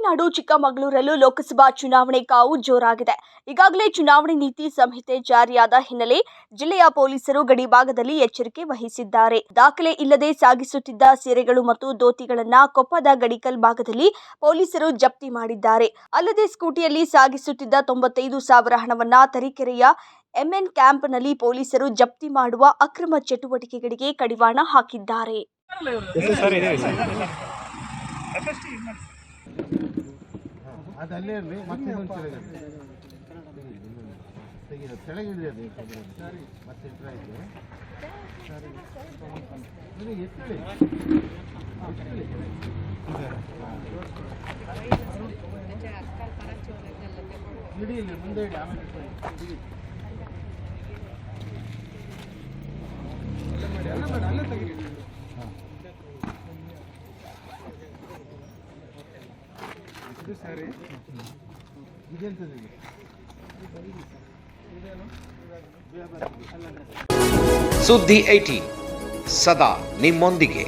ಗಡಿನಾಡು ಚಿಕ್ಕಮಗಳೂರಲ್ಲೂ ಲೋಕಸಭಾ ಚುನಾವಣೆ ಕಾವು ಜೋರಾಗಿದೆ. ಈಗಾಗಲೇ ಚುನಾವಣೆ ನೀತಿ ಸಂಹಿತೆ ಜಾರಿಯಾದ ಹಿನ್ನೆಲೆ ಜಿಲ್ಲೆಯ ಪೊಲೀಸರು ಗಡಿಭಾಗದಲ್ಲಿ ಎಚ್ಚರಿಕೆ ವಹಿಸಿದ್ದಾರೆ. ದಾಖಲೆ ಇಲ್ಲದೆ ಸಾಗಿಸುತ್ತಿದ್ದ ಸೀರೆಗಳು ಮತ್ತು ದೋತಿಗಳನ್ನ ಕೊಪ್ಪದ ಗಡಿಕಲ್ ಭಾಗದಲ್ಲಿ ಪೊಲೀಸರು ಜಪ್ತಿ ಮಾಡಿದ್ದಾರೆ. ಅಲ್ಲದೆ ಸ್ಕೂಟಿಯಲ್ಲಿ ಸಾಗಿಸುತ್ತಿದ್ದ ತೊಂಬತ್ತೈದು ಸಾವಿರ ಹಣವನ್ನ ತರೀಕೆರೆಯ ಎಂಎನ್ ಕ್ಯಾಂಪ್ನಲ್ಲಿ ಪೊಲೀಸರು ಜಪ್ತಿ ಮಾಡುವ ಅಕ್ರಮ ಚಟುವಟಿಕೆಗಳಿಗೆ ಕಡಿವಾಣ ಹಾಕಿದ್ದಾರೆ. ಅದು ಅಲ್ಲೇ ಇರಲಿ ಮತ್ತೆ ಇನ್ನೊಂದು ಕೆಳಗೆ ತೆಗೀರಿ ಕೆಳಗಿಡಿ ಅದು ಸರಿ. ಮತ್ತೆ ಇಟ್ರೆ ಸರಿ. ಇದು ಎತ್ತಳಿ. ಇಡಿ ಇಲ್ಲಿ ಮುಂದೆ ಇಡಿ ಆಮೇಲೆ ಇಟ್ಕೊಳ್ಳಿ. ಇದು ಸರಿ ಇದೆಂತದ್ದು ಇದು? ಸುದ್ದಿ ಏಟಿ ಸದಾ ನಿಮ್ಮೊಂದಿಗೆ